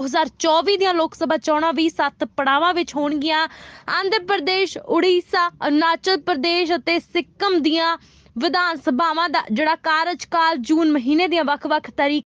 2024 ਦੀਆਂ ਲੋਕ ਸਭਾ ਚੋਣਾਂ ਵੀ ਸੱਤ ਪੜਾਵਾਂ ਵਿੱਚ ਹੋਣਗੀਆਂ। ਆਂਧਰ ਪ੍ਰਦੇਸ਼, ਉੜੀਸਾ, ਅਰੁਣਾਚਲ ਪ੍ਰਦੇਸ਼ ਅਤੇ ਸਿੱਕਮ ਦੀਆਂ ਵਿਧਾਨ ਸਭਾਵਾਂ ਦਾ ਜਿਹੜਾ ਕਾਰਜਕਾਲ ਜੂਨ ਮਹੀਨੇ ਦੀਆਂ ਵੱਖ-ਵੱਖ ਤਰੀਕ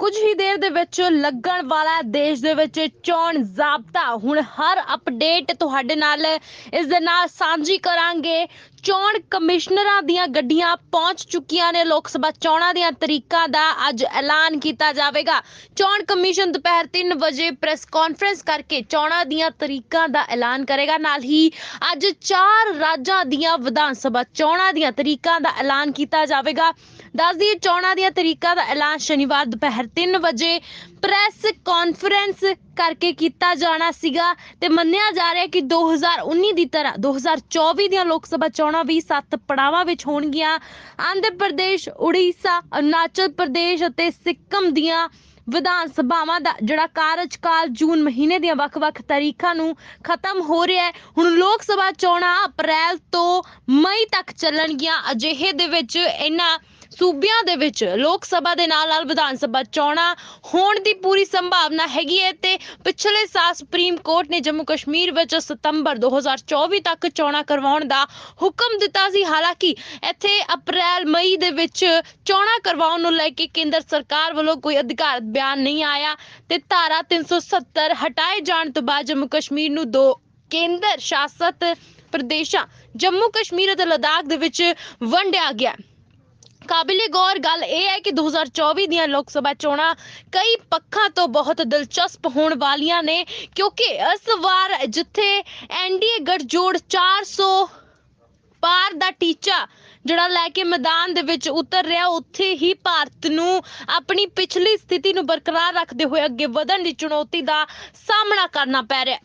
ਕੁਝ ਹੀ ਦੇਰ ਦੇ ਵਿੱਚ ਲੱਗਣ ਵਾਲਾ ਦੇਸ਼ ਦੇ ਵਿੱਚ ਚੋਣ ਜ਼ਾਬਤਾ। ਹੁਣ ਹਰ ਅਪਡੇਟ ਤੁਹਾਡੇ ਨਾਲ ਇਸ ਦੇ ਨਾਲ ਸਾਂਝੀ ਕਰਾਂਗੇ। ਚੋਣ ਕਮਿਸ਼ਨਰਾਂ ਦੀਆਂ ਗੱਡੀਆਂ ਪਹੁੰਚ ਚੁੱਕੀਆਂ ਨੇ। ਲੋਕ ਸਭਾ ਚੋਣਾਂ ਦੀਆਂ ਤਰੀਕਾਂ ਦਾ ਅੱਜ ਐਲਾਨ ਕੀਤਾ ਜਾਵੇਗਾ। ਚੋਣ ਕਮਿਸ਼ਨ ਦੁਪਹਿਰ 3 ਵਜੇ ਪ੍ਰੈਸ ਕਾਨਫਰੰਸ ਕਰਕੇ ਚੋਣਾਂ ਦੀਆਂ ਤਰੀਕਾਂ ਦਾ ਐਲਾਨ ਕਰੇਗਾ। ਨਾਲ ਹੀ ਅੱਜ ਚਾਰ ਰਾਜਾਂ ਦੀਆਂ ਵਿਧਾਨ ਸਭਾ ਚੋਣਾਂ ਦੀਆਂ ਤਰੀਕਾਂ ਦਾ ਐਲਾਨ ਕੀਤਾ ਜਾਵੇਗਾ। ਦੱਸ ਦਈਏ ਚੋਣਾਂ ਦੀਆਂ ਤਰੀਕਾਂ ਦਾ ਐਲਾਨ ਸ਼ਨੀਵਾਰ ਦੁਪਹਿਰ 3 ਵਜੇ ਪ੍ਰੈਸ ਕਾਨਫਰੰਸ ਕਰਕੇ ਕੀਤਾ ਜਾਣਾ ਸੀਗਾ ਤੇ ਮੰਨਿਆ ਜਾ ਰਿਹਾ ਕਿ 2019 ਦੀ ਤਰ੍ਹਾਂ 2024 ਦੀਆਂ ਲੋਕ ਸਭਾ ਚੋਣਾਂ ਵੀ ਸੱਤ ਪੜਾਵਾਂ ਵਿੱਚ ਹੋਣਗੀਆਂ। ਆਂਧਰ ਪ੍ਰਦੇਸ਼, ਉੜੀਸਾ, ਅਰੁਣਾਚਲ ਪ੍ਰਦੇਸ਼ ਅਤੇ ਸਿੱਕਮ ਦੀਆਂ ਵਿਧਾਨ ਸਭਾਵਾਂ ਦਾ ਜਿਹੜਾ ਕਾਰਜਕਾਲ ਜੂਨ ਮਹੀਨੇ ਦੀਆਂ ਵੱਖ-ਵੱਖ ਤਾਰੀਖਾਂ ਨੂੰ ਖਤਮ ਹੋ ਰਿਹਾ ਹੈ। ਹੁਣ ਲੋਕ ਸਭਾ ਚੋਣਾਂ ਅਪ੍ਰੈਲ ਤੋਂ ਮਈ ਤੱਕ ਚੱਲਣਗੀਆਂ। ਅਜਿਹੇ ਦੇ ਵਿੱਚ ਇਹਨਾਂ ਸੂਬਿਆਂ ਦੇ ਵਿੱਚ ਲੋਕ ਸਭਾ ਦੇ ਨਾਲ ਨਾਲ ਵਿਧਾਨ ਸਭਾ ਚੋਣਾਂ ਹੋਣ ਦੀ ਪੂਰੀ ਸੰਭਾਵਨਾ ਹੈਗੀ ਹੈ ਤੇ ਪਿਛਲੇ ਸਾਲ ਸੁਪਰੀਮ ਕੋਰਟ ਨੇ ਜੰਮੂ ਕਸ਼ਮੀਰ ਵਿੱਚ ਸਤੰਬਰ 2024 ਤੱਕ ਚੋਣਾਂ ਕਰਵਾਉਣ ਦਾ ਹੁਕਮ ਦਿੱਤਾ ਸੀ। ਹਾਲਾਂਕਿ ਇੱਥੇ ਅਪ੍ਰੈਲ, ਮਈ ਦੇ ਵਿੱਚ ਚੋਣਾਂ ਕਰਵਾਉਣ ਨੂੰ ਲੈ ਕੇ ਕੇਂਦਰ ਸਰਕਾਰ ਵੱਲੋਂ ਕੋਈ ਅਧਿਕਾਰਤ ਬਿਆਨ ਨਹੀਂ ਆਇਆ ਤੇ ਧਾਰਾ 370 ਹਟਾਏ ਜਾਣ ਤੋਂ ਬਾਅਦ ਜੰਮੂ ਕਸ਼ਮੀਰ ਨੂੰ ਦੋ ਕੇਂਦਰ ਸ਼ਾਸਤ ਪ੍ਰਦੇਸ਼ਾਂ ਜੰਮੂ ਕਸ਼ਮੀਰ ਅਤੇ ਲਦਾਖ ਦੇ ਵਿੱਚ ਵੰਡਿਆ ਗਿਆ। ਕਾਬਿਲੇ ਗੌਰ ਗੱਲ ਇਹ ਹੈ ਕਿ 2024 ਦੀਆਂ ਲੋਕ ਸਭਾ ਚੋਣਾਂ ਕਈ ਪੱਖਾਂ ਤੋਂ ਬਹੁਤ ਦਿਲਚਸਪ ਹੋਣ ਵਾਲੀਆਂ ਨੇ, ਕਿਉਂਕਿ ਇਸ ਵਾਰ ਜਿੱਥੇ ਐਨਡੀਏ ਗੱਠਜੋੜ 400 ਪਾਰ ਦਾ ਟੀਚਾ ਜਿਹੜਾ ਲੈ ਕੇ ਮੈਦਾਨ ਦੇ ਵਿੱਚ ਉਤਰ ਰਿਹਾ, ਉੱਥੇ ਹੀ ਭਾਰਤ ਨੂੰ ਆਪਣੀ ਪਿਛਲੀ ਸਥਿਤੀ ਨੂੰ ਬਰਕਰਾਰ ਰੱਖਦੇ ਹੋਏ ਅੱਗੇ ਵਧਣ ਦੀ ਚੁਣੌਤੀ ਦਾ ਸਾਹਮਣਾ ਕਰਨਾ ਪੈ ਰਿਹਾ।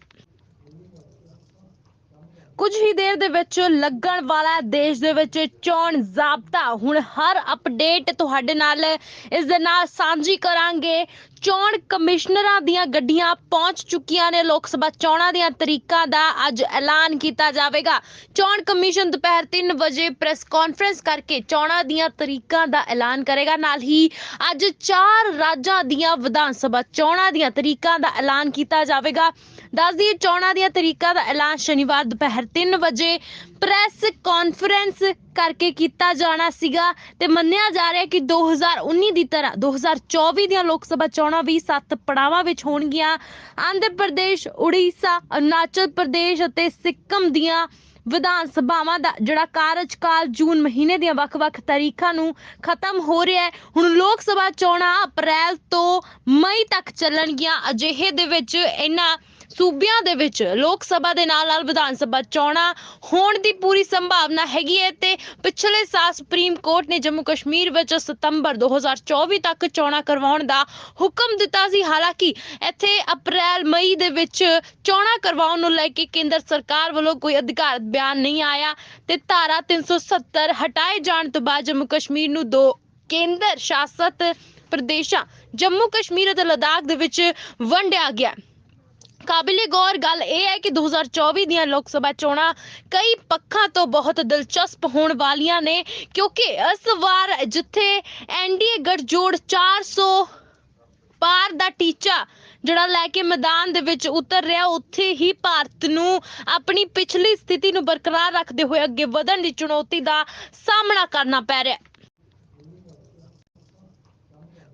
ਕੁਝ ਹੀ ਦੇਰ ਦੇ ਵਿੱਚ ਲੱਗਣ ਵਾਲਾ ਦੇਸ਼ ਦੇ ਵਿੱਚ ਚੋਣ ਜ਼ਾਬਤਾ ਹੁਣ ਹਰ ਅਪਡੇਟ ਤੁਹਾਡੇ ਨਾਲ ਇਸ ਦੇ ਨਾਲ ਸਾਂਝੀ ਕਰਾਂਗੇ। ਚੋਣ ਕਮਿਸ਼ਨਰਾਂ ਦੀਆਂ ਗੱਡੀਆਂ ਪਹੁੰਚ ਚੁੱਕੀਆਂ ਨੇ, ਲੋਕ ਸਭਾ ਚੋਣਾਂ ਦੀਆਂ ਤਰੀਕਾਂ ਦਾ ਅੱਜ ਐਲਾਨ ਕੀਤਾ ਜਾਵੇਗਾ। ਚੋਣ ਕਮਿਸ਼ਨ ਦੁਪਹਿਰ 3 ਵਜੇ ਪ੍ਰੈਸ ਕਾਨਫਰੰਸ ਕਰਕੇ ਚੋਣਾਂ ਦੀਆਂ ਤਰੀਕਾਂ ਦਾ ਐਲਾਨ ਕਰੇਗਾ। ਨਾਲ ਹੀ ਅੱਜ ਚਾਰ ਰਾਜਾਂ ਦੀਆਂ ਵਿਧਾਨ ਸਭਾ ਚੋਣਾਂ ਦੀਆਂ ਤਰੀਕਾਂ ਦਾ ਐਲਾਨ ਕੀਤਾ ਜਾਵੇਗਾ। ਦੱਸਦੀ ਚੋਣਾਂ ਦੀਆਂ ਤਰੀਕਾਂ ਦਾ ਐਲਾਨ ਸ਼ਨੀਵਾਰ ਦੁਪਹਿਰ 3 ਵਜੇ ਪ੍ਰੈਸ ਕਾਨਫਰੰਸ ਕਰਕੇ ਕੀਤਾ ਜਾਣਾ ਸੀਗਾ ਤੇ ਮੰਨਿਆ ਜਾ ਰਿਹਾ ਕਿ 2019 ਦੀ ਤਰ੍ਹਾਂ 2024 ਦੀਆਂ ਲੋਕ ਸਭਾ ਚੋਣਾਂ ਵੀ ਸੱਤ ਪੜਾਵਾਂ ਵਿੱਚ ਹੋਣਗੀਆਂ। ਆਂਧਰ ਪ੍ਰਦੇਸ਼, ਉੜੀਸਾ, ਅਰੁਣਾਚਲ ਪ੍ਰਦੇਸ਼ ਅਤੇ ਸਿੱਕਮ ਦੀਆਂ ਵਿਧਾਨ ਸਭਾਵਾਂ ਦਾ ਜਿਹੜਾ ਕਾਰਜਕਾਲ ਜੂਨ ਮਹੀਨੇ ਦੀਆਂ ਵੱਖ-ਵੱਖ ਤਾਰੀਖਾਂ ਨੂੰ ਖਤਮ ਹੋ ਰਿਹਾ ਹੈ। ਹੁਣ ਲੋਕ ਸਭਾ ਚੋਣਾਂ ਅਪ੍ਰੈਲ ਤੋਂ ਮਈ ਤੱਕ ਚੱਲਣਗੀਆਂ। ਅਜਿਹੇ ਦੇ ਵਿੱਚ ਇਹਨਾਂ ਸੂਬਿਆਂ ਦੇ ਵਿੱਚ ਲੋਕ ਸਭਾ ਦੇ ਨਾਲ ਨਾਲ ਵਿਧਾਨ ਸਭਾ ਚੋਣਾਂ ਹੋਣ ਦੀ ਪੂਰੀ ਸੰਭਾਵਨਾ ਹੈਗੀ ਹੈ ਤੇ ਪਿਛਲੇ ਸਾਲ ਸੁਪਰੀਮ ਕੋਰਟ ਨੇ ਜੰਮੂ ਕਸ਼ਮੀਰ ਵਿੱਚ ਸਤੰਬਰ 2024 ਤੱਕ ਚੋਣਾਂ ਕਰਵਾਉਣ ਦਾ ਹੁਕਮ ਦਿੱਤਾ ਸੀ। ਹਾਲਾਂਕਿ ਇੱਥੇ ਅਪ੍ਰੈਲ, ਮਈ ਦੇ ਵਿੱਚ ਚੋਣਾਂ ਕਰਵਾਉਣ ਨੂੰ ਲੈ ਕੇ ਕੇਂਦਰ ਸਰਕਾਰ ਵੱਲੋਂ ਕੋਈ ਅਧਿਕਾਰਤ ਬਿਆਨ ਨਹੀਂ ਆਇਆ ਤੇ ਧਾਰਾ 370 ਹਟਾਏ ਜਾਣ ਤੋਂ ਬਾਅਦ ਜੰਮੂ ਕਸ਼ਮੀਰ ਨੂੰ ਦੋ ਕੇਂਦਰ ਸ਼ਾਸਤ ਪ੍ਰਦੇਸ਼ਾਂ ਜੰਮੂ ਕਸ਼ਮੀਰ ਅਤੇ ਲਦਾਖ ਦੇ ਵਿੱਚ ਵੰਡਿਆ ਗਿਆ। ਕਾਬਿਲੇ ਗੌਰ, ਗੱਲ ਇਹ ਹੈ ਕਿ 2024 ਦੀਆਂ ਲੋਕ ਸਭਾ ਚੋਣਾਂ ਕਈ ਪੱਖਾਂ ਤੋਂ ਬਹੁਤ ਦਿਲਚਸਪ ਹੋਣ ਵਾਲੀਆਂ ਨੇ, ਕਿਉਂਕਿ ਇਸ ਵਾਰ ਜਿੱਥੇ ਐਨਡੀਏ ਗੱਠਜੋੜ 400 ਪਾਰ ਦਾ ਟੀਚਾ ਜਿਹੜਾ ਲੈ ਕੇ ਮੈਦਾਨ ਦੇ ਵਿੱਚ ਉਤਰ ਰਿਹਾ, ਉੱਥੇ ਹੀ ਭਾਰਤ ਨੂੰ ਆਪਣੀ ਪਿਛਲੀ ਸਥਿਤੀ ਨੂੰ ਬਰਕਰਾਰ ਰੱਖਦੇ ਹੋਏ ਅੱਗੇ ਵਧਣ ਦੀ ਚੁਣੌਤੀ ਦਾ ਸਾਹਮਣਾ ਕਰਨਾ ਪੈ ਰਿਹਾ।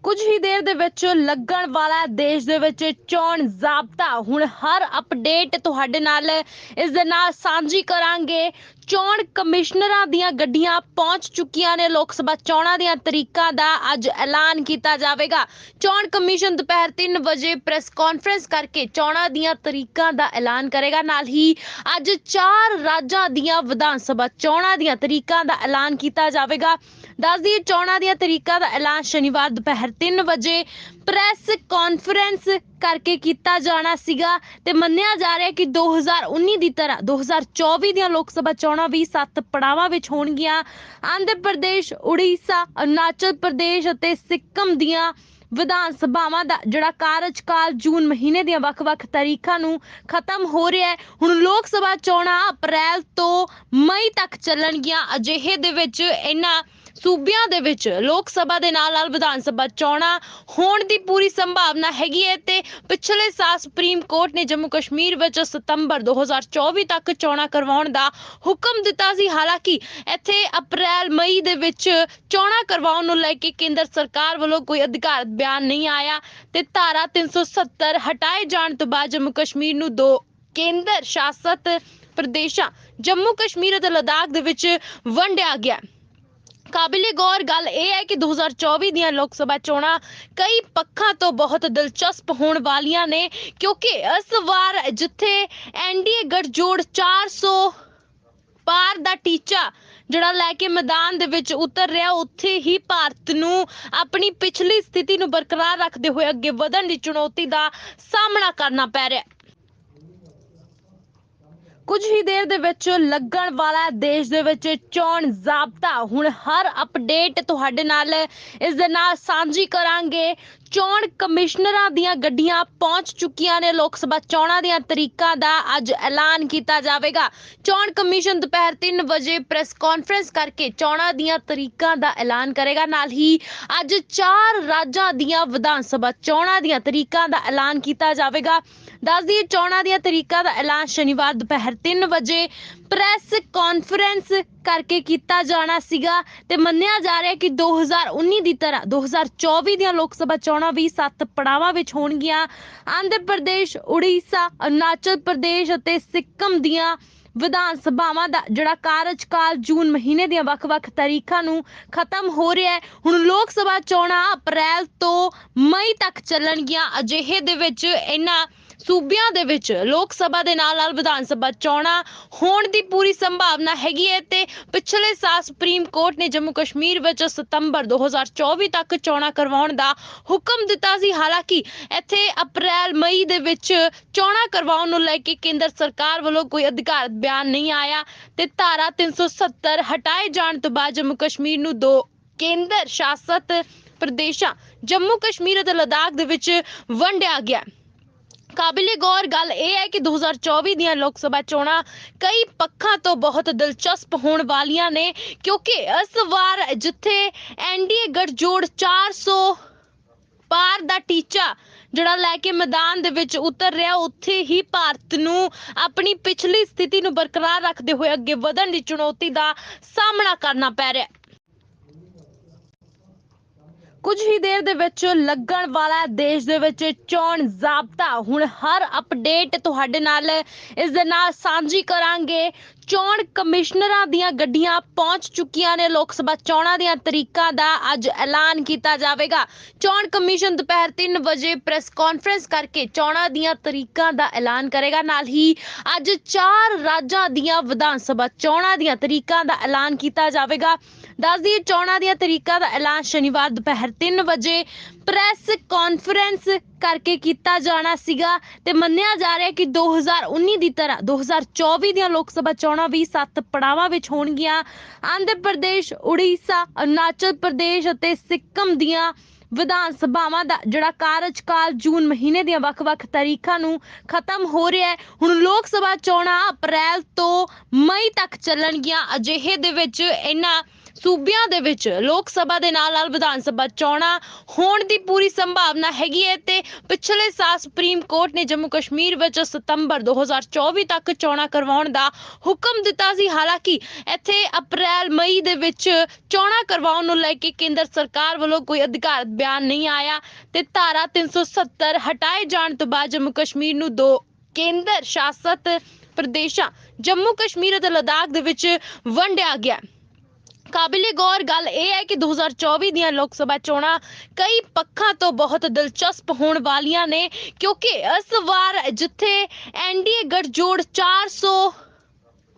ਕੁਝ ਹੀ ਦੇਰ ਦੇ ਵਿੱਚ ਲੱਗਣ ਵਾਲਾ ਦੇਸ਼ ਦੇ ਵਿੱਚ ਚੋਣ ਜ਼ਾਬਤਾ ਹੁਣ ਹਰ ਅਪਡੇਟ ਤੁਹਾਡੇ ਨਾਲ ਇਸ ਦੇ ਨਾਲ ਸਾਂਝੀ ਕਰਾਂਗੇ। ਚੋਣ ਕਮਿਸ਼ਨਰਾਂ ਦੀਆਂ ਗੱਡੀਆਂ ਪਹੁੰਚ ਚੁੱਕੀਆਂ ਨੇ, ਲੋਕ ਸਭਾ ਚੋਣਾਂ ਦੀਆਂ ਤਰੀਕਾਂ ਦਾ ਅੱਜ ਐਲਾਨ ਕੀਤਾ ਜਾਵੇਗਾ। ਚੋਣ ਕਮਿਸ਼ਨ ਦੁਪਹਿਰ 3 ਵਜੇ ਪ੍ਰੈਸ ਕਾਨਫਰੰਸ ਕਰਕੇ ਚੋਣਾਂ ਦੀਆਂ ਤਰੀਕਾਂ ਦਾ ਐਲਾਨ ਕਰੇਗਾ। ਨਾਲ ਹੀ ਅੱਜ ਚਾਰ ਰਾਜਾਂ ਦੀਆਂ ਵਿਧਾਨ ਸਭਾ ਚੋਣਾਂ ਦੀਆਂ ਤਰੀਕਾਂ ਦਾ ਐਲਾਨ ਕੀਤਾ ਜਾਵੇਗਾ। ਦੱਸਦੀ ਚੋਣਾਂ ਦੀਆਂ ਤਰੀਕਾਂ ਦਾ ਐਲਾਨ ਸ਼ਨੀਵਾਰ ਦੁਪਹਿਰ 3 ਵਜੇ ਪ੍ਰੈਸ ਕਾਨਫਰੰਸ ਕਰਕੇ ਕੀਤਾ ਜਾਣਾ ਸੀਗਾ ਤੇ ਮੰਨਿਆ ਜਾ ਰਿਹਾ ਕਿ 2019 ਦੀ ਤਰ੍ਹਾਂ 2024 ਦੀਆਂ ਲੋਕ ਸਭਾ ਚੋਣਾਂ ਵੀ ਸੱਤ ਪੜਾਵਾਂ ਵਿੱਚ ਹੋਣਗੀਆਂ। ਆਂਧਰ ਪ੍ਰਦੇਸ਼, ਉੜੀਸਾ, ਅਰੁਣਾਚਲ ਪ੍ਰਦੇਸ਼ ਅਤੇ ਸਿੱਕਮ ਦੀਆਂ ਵਿਧਾਨ ਸਭਾਵਾਂ ਦਾ ਜਿਹੜਾ ਕਾਰਜਕਾਲ ਜੂਨ ਮਹੀਨੇ ਦੀਆਂ ਵੱਖ-ਵੱਖ ਤਾਰੀਖਾਂ ਨੂੰ ਖਤਮ ਹੋ ਰਿਹਾ ਹੈ। ਹੁਣ ਲੋਕ ਸਭਾ ਚੋਣਾਂ ਅਪ੍ਰੈਲ ਤੋਂ ਮਈ ਤੱਕ ਚੱਲਣਗੀਆਂ। ਅਜਿਹੇ ਦੇ ਵਿੱਚ ਇਹਨਾਂ ਸੂਬਿਆਂ ਦੇ ਵਿੱਚ ਲੋਕ ਸਭਾ ਦੇ ਨਾਲ ਨਾਲ ਵਿਧਾਨ ਸਭਾ ਚੋਣਾਂ ਹੋਣ ਦੀ ਪੂਰੀ ਸੰਭਾਵਨਾ ਹੈਗੀ ਹੈ ਤੇ ਪਿਛਲੇ ਸਾਲ ਸੁਪਰੀਮ ਕੋਰਟ ਨੇ ਜੰਮੂ ਕਸ਼ਮੀਰ ਵਿੱਚ ਸਤੰਬਰ 2024 ਤੱਕ ਚੋਣਾਂ ਕਰਵਾਉਣ ਦਾ ਹੁਕਮ ਦਿੱਤਾ ਸੀ। ਹਾਲਾਂਕਿ ਇੱਥੇ ਅਪ੍ਰੈਲ, ਮਈ ਦੇ ਵਿੱਚ ਚੋਣਾਂ ਕਰਵਾਉਣ ਨੂੰ ਲੈ ਕੇ ਕੇਂਦਰ ਸਰਕਾਰ ਵੱਲੋਂ ਕੋਈ ਅਧਿਕਾਰਤ ਬਿਆਨ ਨਹੀਂ ਆਇਆ ਤੇ ਧਾਰਾ 370 ਹਟਾਏ ਜਾਣ ਤੋਂ ਬਾਅਦ ਜੰਮੂ ਕਸ਼ਮੀਰ ਨੂੰ ਦੋ ਕੇਂਦਰ ਸ਼ਾਸਤ ਪ੍ਰਦੇਸ਼ਾਂ ਜੰਮੂ ਕਸ਼ਮੀਰ ਅਤੇ ਲਦਾਖ ਦੇ ਵਿੱਚ ਵੰਡਿਆ ਗਿਆ। ਕਾਬਿਲੇ ਗੌਰ, ਗੱਲ ਇਹ ਹੈ ਕਿ 2024 ਦੀਆਂ ਲੋਕ ਸਭਾ ਚੋਣਾਂ ਕਈ ਪੱਖਾਂ ਤੋਂ ਬਹੁਤ ਦਿਲਚਸਪ ਹੋਣ ਵਾਲੀਆਂ ਨੇ, ਕਿਉਂਕਿ ਇਸ ਵਾਰ ਜਿੱਥੇ ਐਨਡੀਏ ਗੱਠਜੋੜ 400 ਪਾਰ ਦਾ ਟੀਚਾ ਜਿਹੜਾ ਲੈ ਕੇ ਮੈਦਾਨ ਦੇ ਵਿੱਚ ਉਤਰ ਰਿਹਾ, ਉੱਥੇ ਹੀ ਭਾਰਤ ਨੂੰ ਆਪਣੀ ਪਿਛਲੀ ਸਥਿਤੀ ਨੂੰ ਬਰਕਰਾਰ ਰੱਖਦੇ ਹੋਏ ਅੱਗੇ ਵਧਣ ਦੀ ਚੁਣੌਤੀ ਦਾ ਸਾਹਮਣਾ ਕਰਨਾ ਪੈ ਰਿਹਾ। ਕੁਝ ਹੀ ਦੇਰ ਦੇ ਵਿੱਚ ਲੱਗਣ ਵਾਲਾ ਹੈ ਦੇਸ਼ ਦੇ ਵਿੱਚ ਚੋਣ ਜ਼ਾਬਤਾ ਹੁਣ ਹਰ ਅਪਡੇਟ ਤੁਹਾਡੇ ਨਾਲ ਇਸ ਦੇ ਨਾਲ ਸਾਂਝੀ ਕਰਾਂਗੇ। ਚੋਣ ਕਮਿਸ਼ਨਰਾਂ ਦੀਆਂ ਗੱਡੀਆਂ ਪਹੁੰਚ ਚੁੱਕੀਆਂ ਨੇ। ਲੋਕ ਸਭਾ ਚੋਣਾਂ ਦੀਆਂ ਤਰੀਕਾਂ ਦਾ ਅੱਜ ਐਲਾਨ ਕੀਤਾ ਜਾਵੇਗਾ। ਚੋਣ ਕਮਿਸ਼ਨ ਦੁਪਹਿਰ 3 ਵਜੇ ਪ੍ਰੈਸ ਕਾਨਫਰੰਸ ਕਰਕੇ ਚੋਣਾਂ ਦੀਆਂ ਤਰੀਕਾਂ ਦਾ ਐਲਾਨ ਕਰੇਗਾ। ਨਾਲ ਹੀ ਅੱਜ ਚਾਰ ਰਾਜਾਂ ਦੀਆਂ ਵਿਧਾਨ ਸਭਾ ਚੋਣਾਂ ਦੀਆਂ ਤਰੀਕਾਂ ਦਾ ਐਲਾਨ ਕੀਤਾ ਜਾਵੇਗਾ। ਦੱਸ ਦਈਏ, ਚੋਣਾਂ ਦੀਆਂ ਤਰੀਕਾਂ ਦਾ ਐਲਾਨ ਸ਼ਨੀਵਾਰ ਦੁਪਹਿਰ 3 ਵਜੇ ਪ੍ਰੈਸ ਕਾਨਫਰੰਸ ਕਰਕੇ ਕੀਤਾ ਜਾਣਾ ਸੀਗਾ ਤੇ ਮੰਨਿਆ ਜਾ ਰਿਹਾ ਕਿ 2019 ਦੀ ਤਰ੍ਹਾਂ 2024 ਦੀਆਂ ਲੋਕ ਸਭਾ ਚੋਣਾਂ ਵੀ ਸੱਤ ਪੜਾਵਾਂ ਵਿੱਚ ਹੋਣਗੀਆਂ। ਆਂਧਰ ਪ੍ਰਦੇਸ਼, ਉੜੀਸਾ, ਅਰੁਣਾਚਲ ਪ੍ਰਦੇਸ਼ ਅਤੇ ਸਿੱਕਮ ਦੀਆਂ ਵਿਧਾਨ ਸਭਾਵਾਂ ਦਾ ਜਿਹੜਾ ਕਾਰਜਕਾਲ ਜੂਨ ਮਹੀਨੇ ਦੀਆਂ ਵੱਖ-ਵੱਖ ਤਾਰੀਖਾਂ ਨੂੰ ਖਤਮ ਹੋ ਰਿਹਾ ਹੈ। ਹੁਣ ਲੋਕ ਸਭਾ ਚੋਣਾਂ ਅਪ੍ਰੈਲ ਤੋਂ ਮਈ ਤੱਕ ਚੱਲਣਗੀਆਂ। ਅਜਿਹੇ ਦੇ ਵਿੱਚ ਇਹਨਾਂ ਸੂਬਿਆਂ ਦੇ ਵਿੱਚ ਲੋਕ ਸਭਾ ਦੇ ਨਾਲ ਨਾਲ ਵਿਧਾਨ ਸਭਾ ਚੋਣਾਂ ਹੋਣ ਦੀ ਪੂਰੀ ਸੰਭਾਵਨਾ ਹੈਗੀ ਹੈ ਤੇ ਪਿਛਲੇ ਸਾਲ ਸੁਪਰੀਮ ਕੋਰਟ ਨੇ ਜੰਮੂ ਕਸ਼ਮੀਰ ਵਿੱਚ ਸਤੰਬਰ 2024 ਤੱਕ ਚੋਣਾਂ ਕਰਵਾਉਣ ਦਾ ਹੁਕਮ ਦਿੱਤਾ ਸੀ। ਹਾਲਾਂਕਿ ਇੱਥੇ ਅਪ੍ਰੈਲ, ਮਈ ਦੇ ਵਿੱਚ ਚੋਣਾਂ ਕਰਵਾਉਣ ਨੂੰ ਲੈ ਕੇ ਕੇਂਦਰ ਸਰਕਾਰ ਵੱਲੋਂ ਕੋਈ ਅਧਿਕਾਰਤ ਬਿਆਨ ਨਹੀਂ ਆਇਆ ਤੇ ਧਾਰਾ 370 ਹਟਾਏ ਜਾਣ ਤੋਂ ਬਾਅਦ ਜੰਮੂ ਕਸ਼ਮੀਰ ਨੂੰ ਦੋ ਕੇਂਦਰ ਸ਼ਾਸਤ ਪ੍ਰਦੇਸ਼ਾਂ ਜੰਮੂ ਕਸ਼ਮੀਰ ਅਤੇ ਲਦਾਖ ਦੇ ਵਿੱਚ ਵੰਡਿਆ ਗਿਆ। ਕਾਬਿਲੇ ਗੌਰ ਗੱਲ ਇਹ ਹੈ ਕਿ 2024 ਦੀਆਂ ਲੋਕ ਸਭਾ ਚੋਣਾਂ ਕਈ ਪੱਖਾਂ ਤੋਂ ਬਹੁਤ ਦਿਲਚਸਪ ਹੋਣ ਵਾਲੀਆਂ ਨੇ, ਕਿਉਂਕਿ ਇਸ ਵਾਰ ਜਿੱਥੇ ਐਨਡੀਏ ਗੱਠਜੋੜ 400 ਪਾਰ ਦਾ ਟੀਚਾ ਜਿਹੜਾ ਲੈ ਕੇ ਮੈਦਾਨ ਦੇ ਵਿੱਚ ਉਤਰ ਰਿਹਾ, ਉੱਥੇ ਹੀ ਭਾਰਤ ਨੂੰ ਆਪਣੀ ਪਿਛਲੀ ਸਥਿਤੀ ਨੂੰ ਬਰਕਰਾਰ ਰੱਖਦੇ ਹੋਏ ਅੱਗੇ ਵਧਣ ਦੀ ਚੁਣੌਤੀ ਦਾ ਸਾਹਮਣਾ ਕਰਨਾ ਪੈ ਰਿਹਾ। ਕੁਝ ਹੀ ਦੇਰ ਦੇ ਵਿੱਚ ਲੱਗਣ ਵਾਲਾ ਦੇਸ਼ ਦੇ ਵਿੱਚ ਚੋਣ ਜ਼ਾਬਤਾ ਹੁਣ ਹਰ ਅਪਡੇਟ ਤੁਹਾਡੇ ਨਾਲ ਇਸ ਦੇ ਨਾਲ ਸਾਂਝੀ ਕਰਾਂਗੇ। ਚੋਣ ਕਮਿਸ਼ਨਰਾਂ ਦੀਆਂ ਗੱਡੀਆਂ ਪਹੁੰਚ ਚੁੱਕੀਆਂ ਨੇ, ਲੋਕ ਸਭਾ ਚੋਣਾਂ ਦੀਆਂ ਤਰੀਕਾਂ ਦਾ ਅੱਜ ਐਲਾਨ ਕੀਤਾ ਜਾਵੇਗਾ। ਚੋਣ ਕਮਿਸ਼ਨ ਦੁਪਹਿਰ 3 ਵਜੇ ਪ੍ਰੈਸ ਕਾਨਫਰੰਸ ਕਰਕੇ ਚੋਣਾਂ ਦੀਆਂ ਤਰੀਕਾਂ ਦਾ ਐਲਾਨ ਕਰੇਗਾ। ਨਾਲ ਹੀ ਅੱਜ ਚਾਰ ਰਾਜਾਂ ਦੀਆਂ ਵਿਧਾਨ ਸਭਾ ਚੋਣਾਂ ਦੀਆਂ ਤਰੀਕਾਂ ਦਾ ਐਲਾਨ ਕੀਤਾ ਜਾਵੇਗਾ। ਦੱਸਦੀ ਚੋਣਾਂ ਦੀਆਂ ਤਰੀਕਾਂ ਦਾ ਐਲਾਨ ਸ਼ਨੀਵਾਰ ਦੁਪਹਿਰ 3 ਵਜੇ ਪ੍ਰੈਸ ਕਾਨਫਰੰਸ ਕਰਕੇ ਕੀਤਾ ਜਾਣਾ ਸੀਗਾ ਤੇ ਮੰਨਿਆ ਜਾ ਰਿਹਾ ਕਿ 2019 ਦੀ ਤਰ੍ਹਾਂ 2024 ਦੀਆਂ ਲੋਕ ਸਭਾ ਚੋਣਾਂ ਵੀ ਸੱਤ ਪੜਾਵਾਂ ਵਿੱਚ ਹੋਣਗੀਆਂ। ਆਂਧਰ ਪ੍ਰਦੇਸ਼, ਉੜੀਸਾ, ਅਰੁਣਾਚਲ ਪ੍ਰਦੇਸ਼ ਅਤੇ ਸਿੱਕਮ ਦੀਆਂ ਵਿਧਾਨ ਸਭਾਵਾਂ ਦਾ ਜਿਹੜਾ ਕਾਰਜਕਾਲ ਜੂਨ ਮਹੀਨੇ ਦੀਆਂ ਵੱਖ-ਵੱਖ ਤਾਰੀਖਾਂ ਨੂੰ ਖਤਮ ਹੋ ਰਿਹਾ ਹੈ। ਹੁਣ ਲੋਕ ਸਭਾ ਚੋਣਾਂ ਅਪ੍ਰੈਲ ਤੋਂ ਮਈ ਤੱਕ ਚੱਲਣਗੀਆਂ। ਅਜਿਹੇ ਦੇ ਵਿੱਚ ਇਹਨਾਂ ਸੂਬਿਆਂ ਦੇ ਵਿੱਚ ਲੋਕ ਸਭਾ ਦੇ ਨਾਲ ਨਾਲ ਵਿਧਾਨ ਸਭਾ ਚੋਣਾਂ ਹੋਣ ਦੀ ਪੂਰੀ ਸੰਭਾਵਨਾ ਹੈਗੀ ਹੈ ਤੇ ਪਿਛਲੇ ਸਾਲ ਸੁਪਰੀਮ ਕੋਰਟ ਨੇ ਜੰਮੂ ਕਸ਼ਮੀਰ ਵਿੱਚ ਸਤੰਬਰ 2024 ਤੱਕ ਚੋਣਾਂ ਕਰਵਾਉਣ ਦਾ ਹੁਕਮ ਦਿੱਤਾ ਸੀ। ਹਾਲਾਂਕਿ ਇੱਥੇ ਅਪ੍ਰੈਲ, ਮਈ ਦੇ ਵਿੱਚ ਚੋਣਾਂ ਕਰਵਾਉਣ ਨੂੰ ਲੈ ਕੇ ਕੇਂਦਰ ਸਰਕਾਰ ਵੱਲੋਂ ਕੋਈ ਅਧਿਕਾਰਤ ਬਿਆਨ ਨਹੀਂ ਆਇਆ ਤੇ ਧਾਰਾ 370 ਹਟਾਏ ਜਾਣ ਤੋਂ ਬਾਅਦ ਜੰਮੂ ਕਸ਼ਮੀਰ ਨੂੰ ਦੋ ਕੇਂਦਰ ਸ਼ਾਸਤ ਪ੍ਰਦੇਸ਼ਾਂ ਜੰਮੂ ਕਸ਼ਮੀਰ ਅਤੇ ਲਦਾਖ ਦੇ ਵਿੱਚ ਵੰਡਿਆ ਗਿਆ। ਕਾਬਿਲੇ ਗੌਰ, ਗੱਲ ਇਹ ਹੈ ਕਿ 2024 ਦੀਆਂ ਲੋਕ ਸਭਾ ਚੋਣਾਂ ਕਈ ਪੱਖਾਂ ਤੋਂ ਬਹੁਤ ਦਿਲਚਸਪ ਹੋਣ ਵਾਲੀਆਂ ਨੇ, ਕਿਉਂਕਿ ਇਸ ਵਾਰ ਜਿੱਥੇ ਐਨਡੀਏ ਗੱਠਜੋੜ 400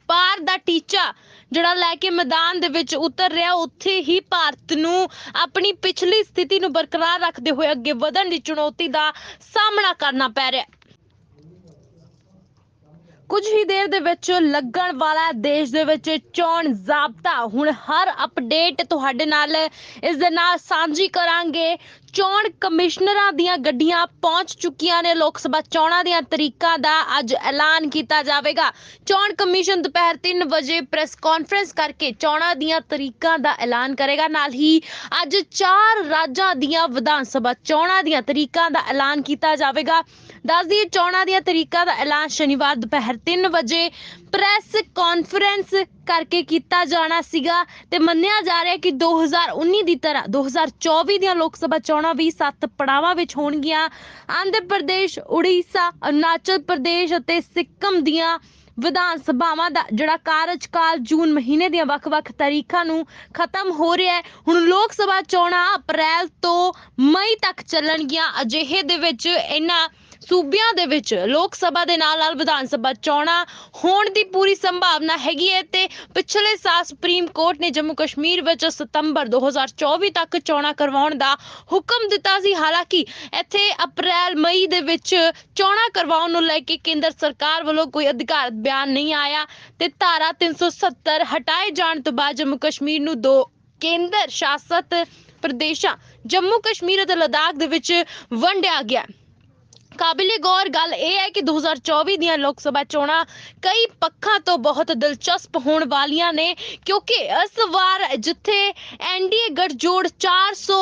ਪਾਰ ਦਾ ਟੀਚਾ ਜਿਹੜਾ ਲੈ ਕੇ ਮੈਦਾਨ ਦੇ ਵਿੱਚ ਉਤਰ ਰਿਹਾ, ਉੱਥੇ ਹੀ ਭਾਰਤ ਨੂੰ ਆਪਣੀ ਪਿਛਲੀ ਸਥਿਤੀ ਨੂੰ ਬਰਕਰਾਰ ਰੱਖਦੇ ਹੋਏ ਅੱਗੇ ਵਧਣ ਦੀ ਚੁਣੌਤੀ ਦਾ ਸਾਹਮਣਾ ਕਰਨਾ ਪੈ ਰਿਹਾ। ਕੁਝ ਹੀ ਦੇਰ ਦੇ ਵਿੱਚ ਲੱਗਣ ਵਾਲਾ ਦੇਸ਼ ਦੇ ਵਿੱਚ ਚੋਣ ਜ਼ਾਬਤਾ ਹੁਣ ਹਰ ਅਪਡੇਟ ਤੁਹਾਡੇ ਨਾਲ ਇਸ ਦੇ ਨਾਲ ਸਾਂਝੀ ਕਰਾਂਗੇ। ਚੋਣ ਕਮਿਸ਼ਨਰਾਂ ਦੀਆਂ ਗੱਡੀਆਂ ਪਹੁੰਚ ਚੁੱਕੀਆਂ ਨੇ। ਲੋਕ ਸਭਾ ਚੋਣਾਂ ਦੀਆਂ ਤਰੀਕਾਂ ਦਾ ਅੱਜ ਐਲਾਨ ਕੀਤਾ ਜਾਵੇਗਾ। ਚੋਣ ਕਮਿਸ਼ਨ ਦੁਪਹਿਰ 3 ਵਜੇ ਪ੍ਰੈਸ ਕਾਨਫਰੰਸ ਕਰਕੇ ਚੋਣਾਂ ਦੀਆਂ ਤਰੀਕਾਂ ਦਾ ਐਲਾਨ ਕਰੇਗਾ। ਨਾਲ ਹੀ ਅੱਜ ਚਾਰ ਰਾਜਾਂ ਦੀਆਂ ਵਿਧਾਨ ਸਭਾ ਚੋਣਾਂ ਦੀਆਂ ਤਰੀਕਾਂ ਦਾ ਐਲਾਨ ਕੀਤਾ ਜਾਵੇਗਾ। ਦੱਸ ਦਈਏ, ਚੋਣਾਂ ਦੀਆਂ ਤਰੀਕਾਂ ਦਾ ਐਲਾਨ ਸ਼ਨੀਵਾਰ ਦੁਪਹਿਰ 3 ਵਜੇ ਪ੍ਰੈਸ ਕਾਨਫਰੰਸ ਕਰਕੇ ਕੀਤਾ ਜਾਣਾ ਸੀਗਾ ਤੇ ਮੰਨਿਆ ਜਾ ਰਿਹਾ ਕਿ 2019 ਦੀ ਤਰ੍ਹਾਂ 2024 ਦੀਆਂ ਲੋਕ ਸਭਾ ਚੋਣਾਂ ਵੀ ਸੱਤ ਪੜਾਵਾਂ ਵਿੱਚ ਹੋਣਗੀਆਂ। ਆਂਧਰ ਪ੍ਰਦੇਸ਼, ਉੜੀਸਾ, ਅਰੁਣਾਚਲ ਪ੍ਰਦੇਸ਼ ਅਤੇ ਸਿੱਕਮ ਦੀਆਂ ਵਿਧਾਨ ਸਭਾਵਾਂ ਦਾ ਜਿਹੜਾ ਕਾਰਜਕਾਲ ਜੂਨ ਮਹੀਨੇ ਦੀਆਂ ਵੱਖ-ਵੱਖ ਤਾਰੀਖਾਂ ਨੂੰ ਖਤਮ ਹੋ ਰਿਹਾ ਹੈ। ਹੁਣ ਲੋਕ ਸਭਾ ਚੋਣਾਂ ਅਪ੍ਰੈਲ ਤੋਂ ਮਈ ਤੱਕ ਚੱਲਣਗੀਆਂ। ਅਜਿਹੇ ਦੇ ਵਿੱਚ ਇਹਨਾਂ ਸੂਬਿਆਂ ਦੇ ਵਿੱਚ ਲੋਕ ਸਭਾ ਦੇ ਨਾਲ ਨਾਲ ਵਿਧਾਨ ਸਭਾ ਚੋਣਾਂ ਹੋਣ ਦੀ ਪੂਰੀ ਸੰਭਾਵਨਾ ਹੈਗੀ ਹੈ ਤੇ ਪਿਛਲੇ ਸਾਲ ਸੁਪਰੀਮ ਕੋਰਟ ਨੇ ਜੰਮੂ ਕਸ਼ਮੀਰ ਵਿੱਚ ਸਤੰਬਰ 2024 ਤੱਕ ਚੋਣਾਂ ਕਰਵਾਉਣ ਦਾ ਹੁਕਮ ਦਿੱਤਾ ਸੀ। ਹਾਲਾਂਕਿ ਇੱਥੇ ਅਪ੍ਰੈਲ, ਮਈ ਦੇ ਵਿੱਚ ਚੋਣਾਂ ਕਰਵਾਉਣ ਨੂੰ ਲੈ ਕੇ ਕੇਂਦਰ ਸਰਕਾਰ ਵੱਲੋਂ ਕੋਈ ਅਧਿਕਾਰਤ ਬਿਆਨ ਨਹੀਂ ਆਇਆ ਤੇ ਧਾਰਾ 370 ਹਟਾਏ ਜਾਣ ਤੋਂ ਬਾਅਦ ਜੰਮੂ ਕਸ਼ਮੀਰ ਨੂੰ ਦੋ ਕੇਂਦਰ ਸ਼ਾਸਤ ਪ੍ਰਦੇਸ਼ਾਂ ਜੰਮੂ ਕਸ਼ਮੀਰ ਅਤੇ ਲਦਾਖ ਦੇ ਵਿੱਚ ਵੰਡਿਆ ਗਿਆ। ਕਾਬਿਲੇ ਗੌਰ ਗੱਲ ਇਹ ਹੈ ਕਿ 2024 ਦੀਆਂ ਲੋਕ ਸਭਾ ਚੋਣਾਂ ਕਈ ਪੱਖਾਂ ਤੋਂ ਬਹੁਤ ਦਿਲਚਸਪ ਹੋਣ ਵਾਲੀਆਂ ਨੇ, ਕਿਉਂਕਿ ਇਸ ਵਾਰ ਜਿੱਥੇ ਐਨਡੀਏ ਗੱਠਜੋੜ 400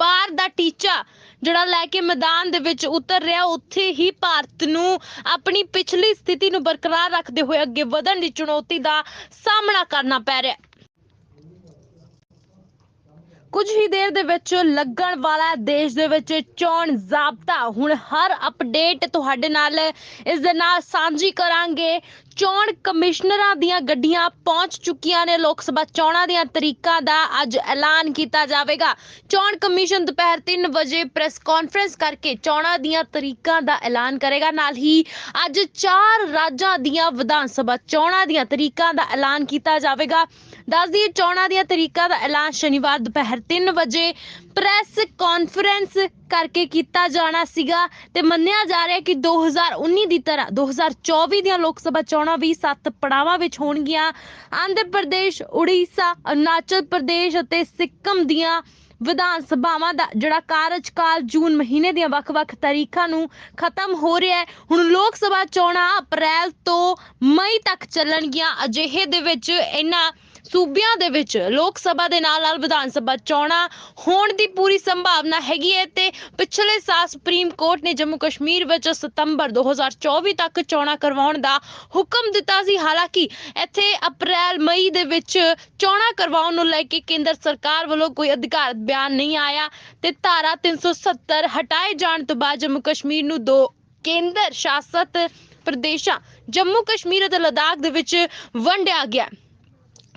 ਪਾਰ ਦਾ ਟੀਚਾ ਜਿਹੜਾ ਲੈ ਕੇ ਮੈਦਾਨ ਦੇ ਵਿੱਚ ਉਤਰ ਰਿਹਾ, ਉੱਥੇ ਹੀ ਭਾਰਤ ਨੂੰ ਆਪਣੀ ਪਿਛਲੀ ਸਥਿਤੀ ਨੂੰ ਬਰਕਰਾਰ ਰੱਖਦੇ ਹੋਏ ਅੱਗੇ ਵਧਣ ਦੀ ਚੁਣੌਤੀ ਦਾ ਸਾਹਮਣਾ ਕਰਨਾ ਪੈ ਰਿਹਾ। ਕੁਝ ਹੀ ਦੇਰ ਦੇ ਵਿੱਚ ਲੱਗਣ ਵਾਲਾ ਦੇਸ਼ ਦੇ ਵਿੱਚ ਚੋਣ ਜ਼ਾਬਤਾ ਹੁਣ ਹਰ ਅਪਡੇਟ ਤੁਹਾਡੇ ਨਾਲ ਇਸ ਦੇ ਨਾਲ ਸਾਂਝੀ ਕਰਾਂਗੇ। ਚੋਣ ਕਮਿਸ਼ਨਰਾਂ ਦੀਆਂ ਗੱਡੀਆਂ ਪਹੁੰਚ ਚੁੱਕੀਆਂ ਨੇ, ਲੋਕ ਸਭਾ ਚੋਣਾਂ ਦੀਆਂ ਤਰੀਕਾਂ ਦਾ ਅੱਜ ਐਲਾਨ ਕੀਤਾ ਜਾਵੇਗਾ। ਚੋਣ ਕਮਿਸ਼ਨ ਦੁਪਹਿਰ 3 ਵਜੇ ਪ੍ਰੈਸ ਕਾਨਫਰੰਸ ਕਰਕੇ ਚੋਣਾਂ ਦੀਆਂ ਤਰੀਕਾਂ ਦਾ ਐਲਾਨ ਕਰੇਗਾ। ਨਾਲ ਹੀ ਅੱਜ ਚਾਰ ਰਾਜਾਂ ਦੀਆਂ ਵਿਧਾਨ ਸਭਾ ਚੋਣਾਂ ਦੀਆਂ ਤਰੀਕਾਂ ਦਾ ਐਲਾਨ ਕੀਤਾ ਜਾਵੇਗਾ। ਦੱਸਦੀ ਚੋਣਾਂ ਦੀਆਂ ਤਰੀਕਾਂ ਦਾ ਐਲਾਨ ਸ਼ਨੀਵਾਰ ਦੁਪਹਿਰ 3 ਵਜੇ ਪ੍ਰੈਸ ਕਾਨਫਰੰਸ ਕਰਕੇ ਕੀਤਾ ਜਾਣਾ ਸੀਗਾ ਤੇ ਮੰਨਿਆ ਜਾ ਰਿਹਾ ਕਿ 2019 ਦੀ ਤਰ੍ਹਾਂ 2024 ਦੀਆਂ ਲੋਕ ਸਭਾ ਚੋਣਾਂ ਵੀ ਸੱਤ ਪੜਾਵਾਂ ਵਿੱਚ ਹੋਣਗੀਆਂ। ਆਂਧਰ ਪ੍ਰਦੇਸ਼, ਉੜੀਸਾ, ਅਰੁਣਾਚਲ ਪ੍ਰਦੇਸ਼ ਅਤੇ ਸਿੱਕਮ ਦੀਆਂ ਵਿਧਾਨ ਸਭਾਵਾਂ ਦਾ ਜਿਹੜਾ ਕਾਰਜਕਾਲ ਜੂਨ ਮਹੀਨੇ ਦੀਆਂ ਵੱਖ-ਵੱਖ ਤਾਰੀਖਾਂ ਨੂੰ ਖਤਮ ਹੋ ਰਿਹਾ ਹੈ। ਹੁਣ ਲੋਕ ਸਭਾ ਚੋਣਾਂ ਅਪ੍ਰੈਲ ਤੋਂ ਮਈ ਤੱਕ ਚੱਲਣਗੀਆਂ। ਅਜਿਹੇ ਦੇ ਵਿੱਚ ਇਹਨਾਂ ਸੂਬਿਆਂ ਦੇ ਵਿੱਚ ਲੋਕ ਸਭਾ ਦੇ ਨਾਲ ਨਾਲ ਵਿਧਾਨ ਸਭਾ ਚੋਣਾਂ ਹੋਣ ਦੀ ਪੂਰੀ ਸੰਭਾਵਨਾ ਹੈਗੀ ਹੈ ਤੇ ਪਿਛਲੇ ਸਾਲ ਸੁਪਰੀਮ ਕੋਰਟ ਨੇ ਜੰਮੂ ਕਸ਼ਮੀਰ ਵਿੱਚ ਸਤੰਬਰ 2024 ਤੱਕ ਚੋਣਾਂ ਕਰਵਾਉਣ ਦਾ ਹੁਕਮ ਦਿੱਤਾ ਸੀ। ਹਾਲਾਂਕਿ ਇੱਥੇ ਅਪ੍ਰੈਲ, ਮਈ ਦੇ ਵਿੱਚ ਚੋਣਾਂ ਕਰਵਾਉਣ ਨੂੰ ਲੈ ਕੇ ਕੇਂਦਰ ਸਰਕਾਰ ਵੱਲੋਂ ਕੋਈ ਅਧਿਕਾਰਤ ਬਿਆਨ ਨਹੀਂ ਆਇਆ ਤੇ ਧਾਰਾ 370 ਹਟਾਏ ਜਾਣ ਤੋਂ ਬਾਅਦ ਜੰਮੂ ਕਸ਼ਮੀਰ ਨੂੰ ਦੋ ਕੇਂਦਰ ਸ਼ਾਸਤ ਪ੍ਰਦੇਸ਼ਾਂ ਜੰਮੂ ਕਸ਼ਮੀਰ ਅਤੇ ਲਦਾਖ ਦੇ ਵਿੱਚ ਵੰਡਿਆ ਗਿਆ।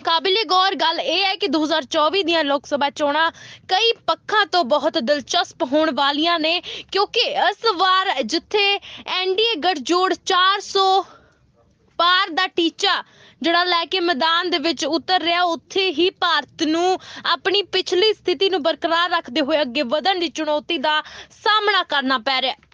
ਕਾਬਿਲੇ ਗੌਰ, ਗੱਲ ਇਹ ਹੈ ਕਿ 2024 ਦੀਆਂ ਲੋਕ ਸਭਾ ਚੋਣਾਂ ਕਈ ਪੱਖਾਂ ਤੋਂ ਬਹੁਤ ਦਿਲਚਸਪ ਹੋਣ ਵਾਲੀਆਂ ਨੇ, ਕਿਉਂਕਿ ਇਸ ਵਾਰ ਜਿੱਥੇ ਐਨਡੀਏ ਗੱਠਜੋੜ 400 ਪਾਰ ਦਾ ਟੀਚਾ ਜਿਹੜਾ ਲੈ ਕੇ ਮੈਦਾਨ ਦੇ ਵਿੱਚ ਉਤਰ ਰਿਹਾ, ਉੱਥੇ ਹੀ ਭਾਰਤ ਨੂੰ ਆਪਣੀ ਪਿਛਲੀ ਸਥਿਤੀ ਨੂੰ ਬਰਕਰਾਰ ਰੱਖਦੇ ਹੋਏ ਅੱਗੇ ਵਧਣ ਦੀ ਚੁਣੌਤੀ ਦਾ ਸਾਹਮਣਾ ਕਰਨਾ ਪੈ ਰਿਹਾ।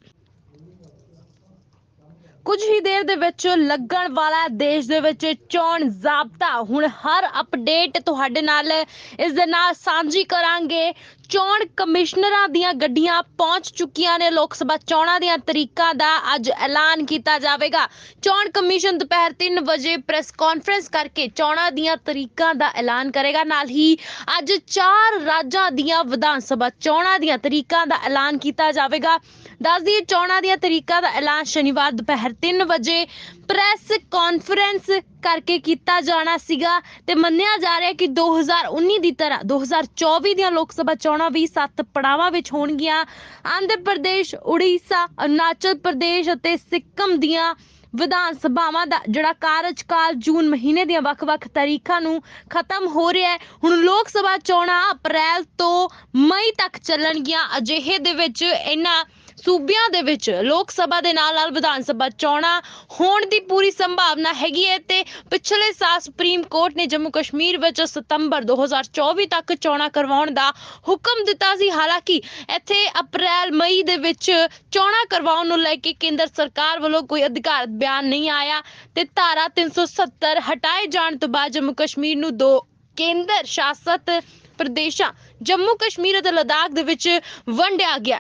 ਕੁਝ ਹੀ ਦੇਰ ਦੇ ਵਿੱਚ ਲੱਗਣ ਵਾਲਾ ਦੇਸ਼ ਦੇ ਵਿੱਚ ਚੋਣ ਜ਼ਾਬਤਾ ਹੁਣ ਹਰ ਅਪਡੇਟ ਤੁਹਾਡੇ ਨਾਲ ਇਸ ਦੇ ਨਾਲ ਸਾਂਝੀ ਕਰਾਂਗੇ। ਚੋਣ ਕਮਿਸ਼ਨਰਾਂ ਦੀਆਂ ਗੱਡੀਆਂ ਪਹੁੰਚ ਚੁੱਕੀਆਂ ਨੇ। ਲੋਕ ਸਭਾ ਚੋਣਾਂ ਦੀਆਂ ਤਰੀਕਾਂ ਦਾ ਅੱਜ ਐਲਾਨ ਕੀਤਾ ਜਾਵੇਗਾ। ਚੋਣ ਕਮਿਸ਼ਨ ਦੁਪਹਿਰ 3 ਵਜੇ ਪ੍ਰੈਸ ਕਾਨਫਰੰਸ ਕਰਕੇ ਚੋਣਾਂ ਦੀਆਂ ਤਰੀਕਾਂ ਦਾ ਐਲਾਨ ਕਰੇਗਾ। ਨਾਲ ਹੀ ਅੱਜ ਚਾਰ ਰਾਜਾਂ ਦੀਆਂ ਵਿਧਾਨ ਸਭਾ ਚੋਣਾਂ ਦੀਆਂ ਤਰੀਕਾਂ ਦਾ ਐਲਾਨ ਕੀਤਾ ਜਾਵੇਗਾ। ਦੱਸ ਦਈਏ, ਚੋਣਾਂ ਦੀਆਂ ਤਰੀਕਾਂ ਦਾ ਐਲਾਨ ਸ਼ਨੀਵਾਰ ਦੁਪਹਿਰ 3 ਵਜੇ ਪ੍ਰੈਸ ਕਾਨਫਰੰਸ ਕਰਕੇ ਕੀਤਾ ਜਾਣਾ ਸੀਗਾ ਤੇ ਮੰਨਿਆ ਜਾ ਰਿਹਾ ਕਿ 2019 ਦੀ ਤਰ੍ਹਾਂ 2024 ਦੀਆਂ ਲੋਕ ਸਭਾ ਚੋਣਾਂ ਵੀ ਸੱਤ ਪੜਾਵਾਂ ਵਿੱਚ ਹੋਣਗੀਆਂ। ਆਂਧਰ ਪ੍ਰਦੇਸ਼, ਉੜੀਸਾ, ਅਰੁਣਾਚਲ ਪ੍ਰਦੇਸ਼ ਅਤੇ ਸਿੱਕਮ ਦੀਆਂ ਵਿਧਾਨ ਸਭਾਵਾਂ ਦਾ ਜਿਹੜਾ ਕਾਰਜਕਾਲ ਜੂਨ ਮਹੀਨੇ ਦੀਆਂ ਵੱਖ-ਵੱਖ ਤਾਰੀਖਾਂ ਨੂੰ ਖਤਮ ਹੋ ਰਿਹਾ ਹੈ। ਹੁਣ ਲੋਕ ਸਭਾ ਚੋਣਾਂ ਅਪ੍ਰੈਲ ਤੋਂ ਮਈ ਤੱਕ ਚੱਲਣਗੀਆਂ। ਅਜਿਹੇ ਦੇ ਵਿੱਚ ਇਹਨਾਂ ਸੂਬਿਆਂ ਦੇ ਵਿੱਚ ਲੋਕ ਸਭਾ ਦੇ ਨਾਲ ਨਾਲ ਵਿਧਾਨ ਸਭਾ ਚੋਣਾਂ ਹੋਣ ਦੀ ਪੂਰੀ ਸੰਭਾਵਨਾ ਹੈਗੀ ਹੈ ਤੇ ਪਿਛਲੇ ਸਾਲ ਸੁਪਰੀਮ ਕੋਰਟ ਨੇ ਜੰਮੂ ਕਸ਼ਮੀਰ ਵਿੱਚ ਸਤੰਬਰ 2024 ਤੱਕ ਚੋਣਾਂ ਕਰਵਾਉਣ ਦਾ ਹੁਕਮ ਦਿੱਤਾ ਸੀ। ਹਾਲਾਂਕਿ ਇੱਥੇ ਅਪ੍ਰੈਲ, ਮਈ ਦੇ ਵਿੱਚ ਚੋਣਾਂ ਕਰਵਾਉਣ ਨੂੰ ਲੈ ਕੇ ਕੇਂਦਰ ਸਰਕਾਰ ਵੱਲੋਂ ਕੋਈ ਅਧਿਕਾਰਤ ਬਿਆਨ ਨਹੀਂ ਆਇਆ ਤੇ ਧਾਰਾ 370 ਹਟਾਏ ਜਾਣ ਤੋਂ ਬਾਅਦ ਜੰਮੂ ਕਸ਼ਮੀਰ ਨੂੰ ਦੋ ਕੇਂਦਰ ਸ਼ਾਸਤ ਪ੍ਰਦੇਸ਼ਾਂ ਜੰਮੂ ਕਸ਼ਮੀਰ ਅਤੇ ਲਦਾਖ ਦੇ ਵਿੱਚ ਵੰਡਿਆ ਗਿਆ।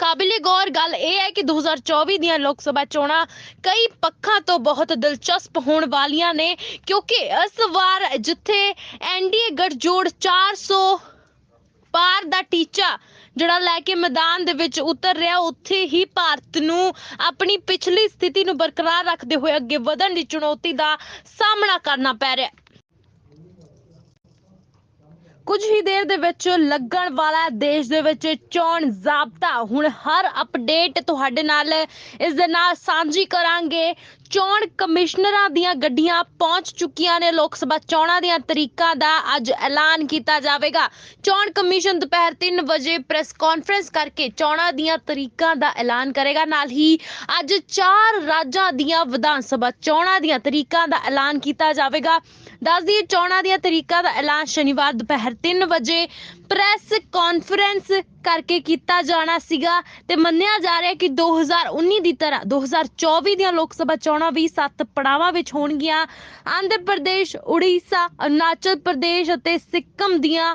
ਕਾਬਿਲੇ ਗੌਰ ਗੱਲ ਇਹ ਹੈ ਕਿ 2024 ਦੀਆਂ ਲੋਕ ਸਭਾ ਚੋਣਾਂ ਕਈ ਪੱਖਾਂ ਤੋਂ ਬਹੁਤ ਦਿਲਚਸਪ ਹੋਣ ਵਾਲੀਆਂ ਨੇ, ਕਿਉਂਕਿ ਇਸ ਵਾਰ ਜਿੱਥੇ ਐਨਡੀਏ ਗੱਠਜੋੜ 400 ਪਾਰ ਦਾ ਟੀਚਾ ਜਿਹੜਾ ਲੈ ਕੇ ਮੈਦਾਨ ਦੇ ਵਿੱਚ ਉਤਰ ਰਿਹਾ, ਉੱਥੇ ਹੀ ਭਾਰਤ ਨੂੰ ਆਪਣੀ ਪਿਛਲੀ ਸਥਿਤੀ ਨੂੰ ਬਰਕਰਾਰ ਰੱਖਦੇ ਹੋਏ ਅੱਗੇ ਵਧਣ ਦੀ ਚੁਣੌਤੀ ਦਾ ਸਾਹਮਣਾ ਕਰਨਾ ਪੈ ਰਿਹਾ। ਕੁਝ ਹੀ ਦੇਰ ਦੇ ਵਿੱਚ ਲੱਗਣ ਵਾਲਾ ਦੇਸ਼ ਦੇ ਵਿੱਚ ਚੋਣ ਜ਼ਾਬਤਾ ਹੁਣ ਹਰ ਅਪਡੇਟ ਤੁਹਾਡੇ ਨਾਲ ਇਸ ਦੇ ਨਾਲ ਸਾਂਝੀ ਕਰਾਂਗੇ। ਚੋਣ ਕਮਿਸ਼ਨਰਾਂ ਦੀਆਂ ਗੱਡੀਆਂ ਪਹੁੰਚ ਚੁੱਕੀਆਂ ਨੇ। ਲੋਕ ਸਭਾ ਚੋਣਾਂ ਦੀਆਂ ਤਰੀਕਾਂ ਦਾ ਅੱਜ ਐਲਾਨ ਕੀਤਾ ਜਾਵੇਗਾ। ਚੋਣ ਕਮਿਸ਼ਨ ਦੁਪਹਿਰ 3 ਵਜੇ ਪ੍ਰੈਸ ਕਾਨਫਰੰਸ ਕਰਕੇ ਚੋਣਾਂ ਦੀਆਂ ਤਰੀਕਾਂ ਦਾ ਐਲਾਨ ਕਰੇਗਾ। ਨਾਲ ਹੀ ਅੱਜ ਚਾਰ ਰਾਜਾਂ ਦੀਆਂ ਵਿਧਾਨ ਸਭਾ ਚੋਣਾਂ ਦੀਆਂ ਤਰੀਕਾਂ ਦਾ ਐਲਾਨ ਕੀਤਾ ਜਾਵੇਗਾ। ਦੱਸ ਚੋਣਾਂ ਦੀਆਂ ਤਰੀਕਾਂ ਦਾ ਐਲਾਨ ਸ਼ਨੀਵਾਰ ਦੁਪਹਿਰ 3 ਵਜੇ ਪ੍ਰੈਸ ਕਾਨਫਰੰਸ ਕਰਕੇ ਕੀਤਾ ਜਾਣਾ ਸੀਗਾ ਤੇ ਮੰਨਿਆ ਜਾ ਰਿਹਾ ਕਿ 2019 ਦੀ ਤਰ੍ਹਾਂ 2024 ਦੀਆਂ ਲੋਕ ਸਭਾ ਚੋਣਾਂ ਵੀ ਸੱਤ ਪੜਾਵਾਂ ਵਿੱਚ ਹੋਣਗੀਆਂ। ਆਂਧਰ ਪ੍ਰਦੇਸ਼, ਉੜੀਸਾ, ਅਰੁਣਾਚਲ ਪ੍ਰਦੇਸ਼ ਅਤੇ ਸਿੱਕਮ ਦੀਆਂ